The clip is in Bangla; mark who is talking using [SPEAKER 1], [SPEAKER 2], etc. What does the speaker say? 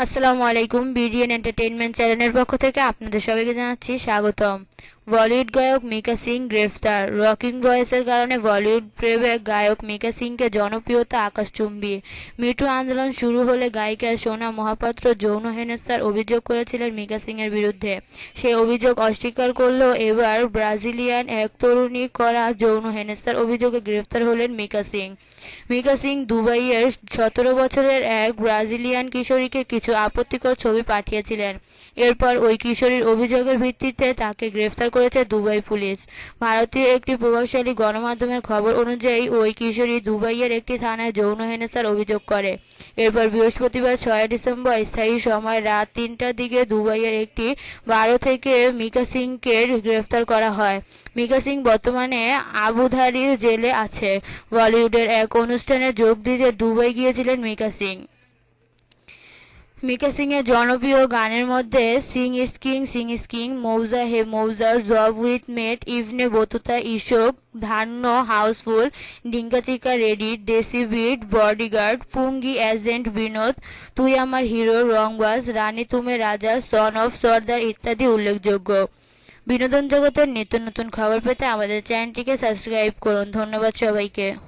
[SPEAKER 1] আসসালামু আলাইকুম বিডিএন এন্টারটেইনমেন্ট চ্যানেলের পক্ষ থেকে আপনাদের সবাইকে জানাচ্ছি স্বাগতম। বলিউড গায়ক মিকা সিং গ্রেফতার। রকিং ভয়েসের কারণে বলিউড প্রেমিক গায়ক মিকা সিংকে জনপ্রিয়তা আকাশচুম্বী মিটু আন্দোলন শুরু হলে গায়িকা সোনা মহাপাত্র যৌন হেনস্থার অভিযোগ করেছিলেন মিকা সিং এর বিরুদ্ধে। সেই অভিযোগ অস্বীকার করলেও এবার ব্রাজিলিয়ান এক তরুণী করা যৌন হেনস্থার অভিযোগে গ্রেফতার হলেন মিকা সিং। মিকা সিং দুবাইয়ের সতেরো বছরের এক ব্রাজিলিয়ান কিশোরীকে কিছু আপত্তিকর ছবি পাঠিয়েছিলেন। এরপর ওই কিশোরীর অভিযোগের ভিত্তিতে তাকে গ্রেফতার করেছে দুবাই পুলিশ। ভারতীয় একটি প্রভাবশালী গণমাধ্যমের খবর অনুযায়ী, ওই কিশোরী দুবাইয়ের একটি থানায় যৌন হেনস্থার অভিযোগ করে। এরপর বৃহস্পতিবার ছয় ডিসেম্বর স্থায়ী সময় রাত তিনটার দিকে দুবাইয়ের একটি বারো থেকে মিকা সিংকে গ্রেফতার করা হয়। মিকা সিং বর্তমানে আবুধাবির জেলে আছে। বলিউডের এক অনুষ্ঠানে যোগ দিতে দুবাই গিয়েছিলেন মিকা সিং। মিকা সিং এর জনপ্রিয় গানের মধ্যে Singh is king, Singh is king, মৌজা হে মৌজা, জব উইথ মেট ইভনে বতুতা, ইশোক, ধান্য, হাউসফুল ডিঙ্কা চিকা ready desi beat, bodyguard, পুঙ্গি, agent, Vinod, তুই আমার হিরো, রংবাজ, রানী তুমি রাজা, সন অফ সর্দার ইত্যাদি উল্লেখযোগ্য। বিনোদন জগতের নিত্য নতুন খবর পেতে আমাদের চ্যানেলটিকে সাবস্ক্রাইব করুন। ধন্যবাদ সবাইকে।